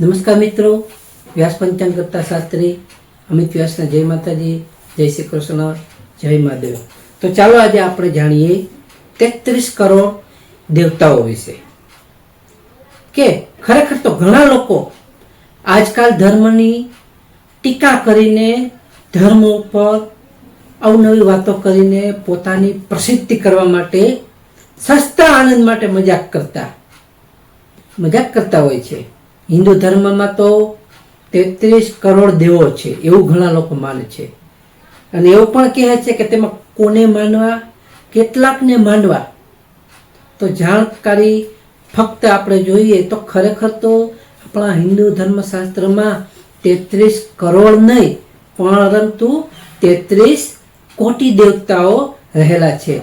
નમસ્કાર મિત્રો, વ્યાસ પંચાંગ કરતા શાસ્ત્રી, અમિત વ્યાસના જય માતાજી, જય શ્રી કૃષ્ણ, જય મહાદેવ. તો ચાલો આજે આપણે જાણીએ તેત્રીસ કરોડ દેવતાઓ વિશે. કે ખરેખર તો ઘણા લોકો આજકાલ ધર્મની ટીકા કરીને ધર્મ ઉપર અવનવી વાતો કરીને પોતાની પ્રસિદ્ધિ કરવા માટે સસ્તા આનંદ માટે મજાક કરતા મજાક કરતા હોય છે. હિન્દુ ધર્મમાં તો તેત્રીસ કરોડ દેવો છે, એવું ઘણા લોકો માને છે. અને એવું પણ કહે છે કે તેમાં કોને માનવા, કેટલાકને માનવા? તો જાણકારી ફક્ત આપણે જોઈએ તો ખરેખર તો આપણા હિન્દુ ધર્મશાસ્ત્રમાં તેત્રીસ કરોડ નહીં પરંતુ તેત્રીસ કોટી દેવતાઓ રહેલા છે.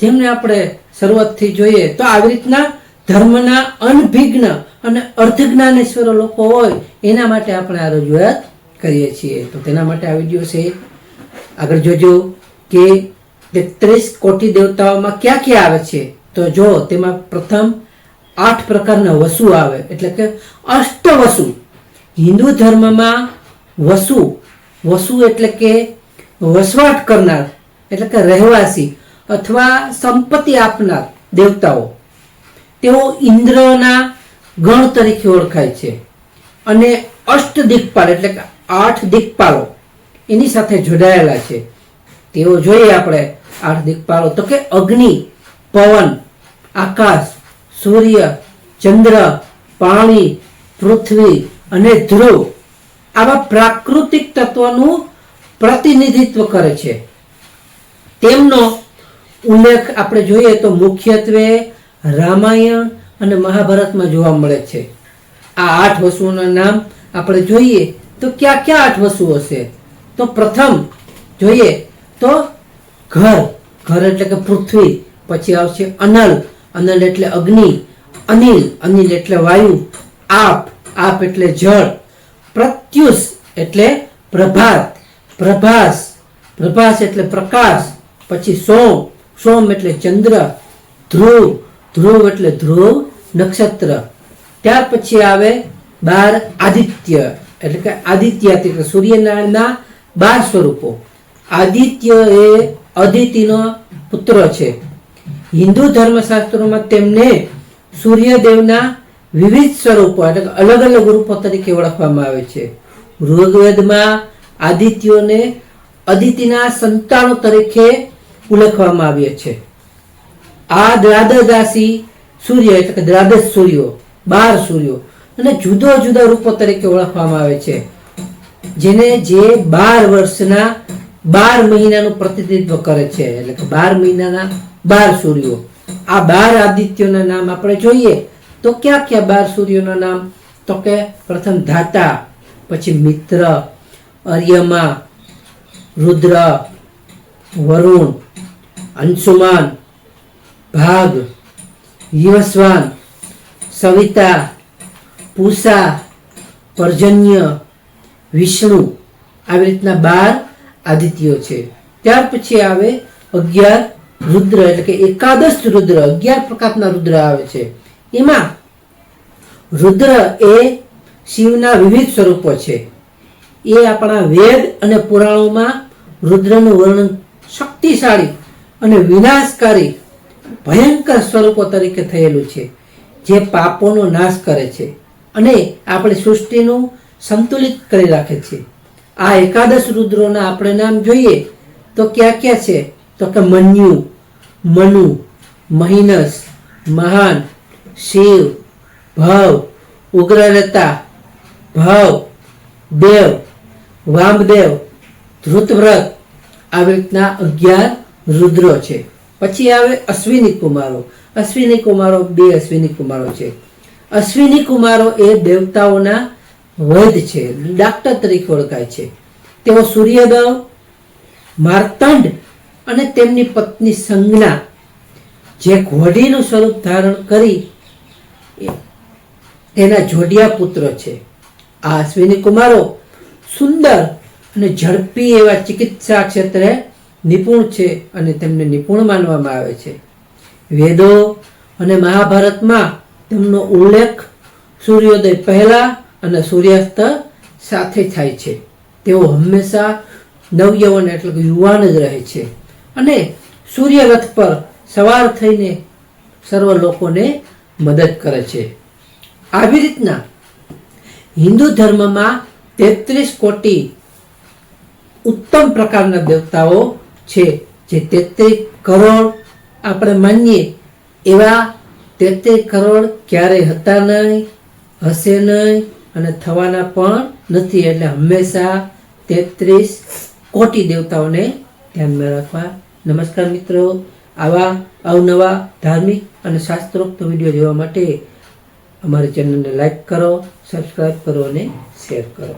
જેમને આપણે શરૂઆતથી જોઈએ તો આવી રીતના ધર્મના અનભિજ્ઞ અને અર્ધજ્ઞાનેશ્વર લોકો હોય, એના માટે આપણે આ રજૂઆત કરીએ છીએ. તો તેના માટે આ વીડિયો છે. આગળ જોજો કે તેત્રીસ કોટી દેવતાઓમાં ક્યાં ક્યાં આવે છે? તો જો તેમાં પ્રથમ આઠ પ્રકારના વસુ આવે, એટલે કે અષ્ટ વસુ હિન્દુ ધર્મમાં વસુ વસુ એટલે કે વસવાટ કરનાર, એટલે કે રહેવાસી અથવા સંપત્તિ આપનાર દેવતાઓ. તેઓ ઇન્દ્રના ગણ તરીકે ઓળખાય છે. અને અષ્ટ દિક્પાલ એટલે કે આઠ દિક્પાલો એની સાથે જોડાયેલા છે. તેઓ જોઈએ આપણે આઠ દિક્પાલો. તો કે અગ્નિ, પવન, આકાશ, સૂર્ય, ચંદ્ર, પાણી, પૃથ્વી અને ધ્રુવ આવા પ્રાકૃતિક તત્વનું પ્રતિનિધિત્વ કરે છે. તેમનો ઉલ્લેખ આપણે જોઈએ તો મુખ્યત્વે રામાયણ અને મહાભારતમાં જોવા મળે છે. આ આઠ વસ્તુઓના નામ આપણે જોઈએ તો ક્યાં ક્યાં આઠ વસ્તુઓ છે તો પ્રથમ જોઈએ તો ઘર. ઘર એટલે કે પૃથ્વી, પછી આવશે અનલ અનલ એટલે અગ્નિ, અનિલ. અનિલ એટલે વાયુ. આપ. આપ એટલે જળ. પ્રત્યુષ એટલે પ્રભાત. પ્રભાસ. પ્રભાસ એટલે પ્રકાશ. પછી સોમ. સોમ એટલે ચંદ્ર. ધ્રુવ. ધ્રુવ એટલે ધ્રુવ નક્ષત્ર. ત્યાર પછી આવે બાર આદિત્ય. એટલે કે આદિત્ય એટલે સૂર્યનારાયણના બાર સ્વરૂપો. આદિત્ય એ અદિતિનો પુત્ર છે. હિન્દુ ધર્મશાસ્ત્રોમાં તેમને સૂર્યદેવના વિવિધ સ્વરૂપો એટલે કે અલગ અલગ રૂપો તરીકે ઓળખવામાં આવે છે. ઋગ્વેદમાં આદિત્યોને અદિતિના સંતાનો તરીકે ઉલ્લેખવામાં આવ્યા છે. આ દ્વાદશી સૂર્ય એટલે કે દ્વાદશ સૂર્યો, બાર સૂર્યો અને જુદો જુદા રૂપો તરીકે ઓળખવામાં આવે છે. જેને જે બાર વર્ષના બાર મહિનાનું પ્રતિનિધિત્વ કરે છે. એટલે કે બાર મહિનાના બાર સૂર્યો. આ બાર આદિત્યોના નામ આપણે જોઈએ તો ક્યાં ક્યાં બાર સૂર્યોના નામ? તો કે પ્રથમ ધાતા, પછી મિત્ર, અર્યમા, રુદ્ર, વરુણ, અંશુમાન ભાગ, યવસ્વાન, સવિતા, પૂષા, પર્જન્ય, વિષ્ણુ આવી રીતના બાર આદિત્યો છે. ત્યાર પછી આવે અગિયાર રુદ્ર એટલે કે એકાદશ રુદ્ર, અગિયાર પ્રકારના રુદ્ર આવે છે. એમાં રુદ્ર એ શિવના વિવિધ સ્વરૂપો છે. એ આપણા વેદ અને પુરાણોમાં રુદ્રનું વર્ણન શક્તિશાળી અને વિનાશકારી ભયંકર સ્વરૂપો તરીકે થયેલું છે, જે પાપોનો નાશ કરે છે અને આપણી સૃષ્ટિનું સંતુલિત કરી રાખે છે. આ એકાદશ રુદ્રોના આપણે નામ જોઈએ તો ક્યાં ક્યાં છે? તો કે મન્યુ, મનુ, મહિનસ, મહાન, શિવ, ભવ ઉગ્રરતા ભવ, દેવ, વામદેવ, ધૃતવ્રત. આવી રીતના અગિયાર રુદ્રો છે. પછી આવે અશ્વિની કુમારો. અશ્વિની કુમારો બે અશ્વિની કુમારો છે. અશ્વિની કુમારો એ દેવતાઓના વૈદ છે, ડાક્ટર તરીકે ઓળખાય છે. તેઓ સૂર્યદેવ માર્તંડ અને તેમની પત્ની સંજ્ઞા જે ઘોડીનું સ્વરૂપ ધારણ કરી તેના જોડિયા પુત્ર છે. આ અશ્વિની કુમારો સુંદર અને ઝડપી એવા ચિકિત્સા ક્ષેત્રે નિપુણ છે અને તેમને નિપુણ માનવામાં આવે છે. વેદો અને મહાભારતમાં તેમનો ઉલ્લેખ સૂર્યોદય પહેલા અને સૂર્યાસ્ત સાથે થાય છે. તેઓ હંમેશા નવયવન એટલે કે યુવાન જ રહે છે. અને સૂર્યરથ પર સવાર થઈને સર્વ લોકોને મદદ કરે છે. આવી રીતના હિન્દુ ધર્મમાં તેત્રીસ કોટી ઉત્તમ પ્રકારના દેવતાઓ છે, જે તેત્રીસ કરોડ આપણે માનીએ, એવા તેત્રીસ કરોડ ક્યારેય હતા નહીં, હશે નહીં અને થવાના પણ નથી. એટલે હંમેશા તેત્રીસ કોટી દેવતાઓને ધ્યાનમાં રાખવા. નમસ્કાર મિત્રો, આવા અવનવા ધાર્મિક અને શાસ્ત્રોક્ત વીડિયો જોવા માટે અમારી ચેનલને લાઈક કરો સબસ્ક્રાઈબ કરો અને શેર કરો.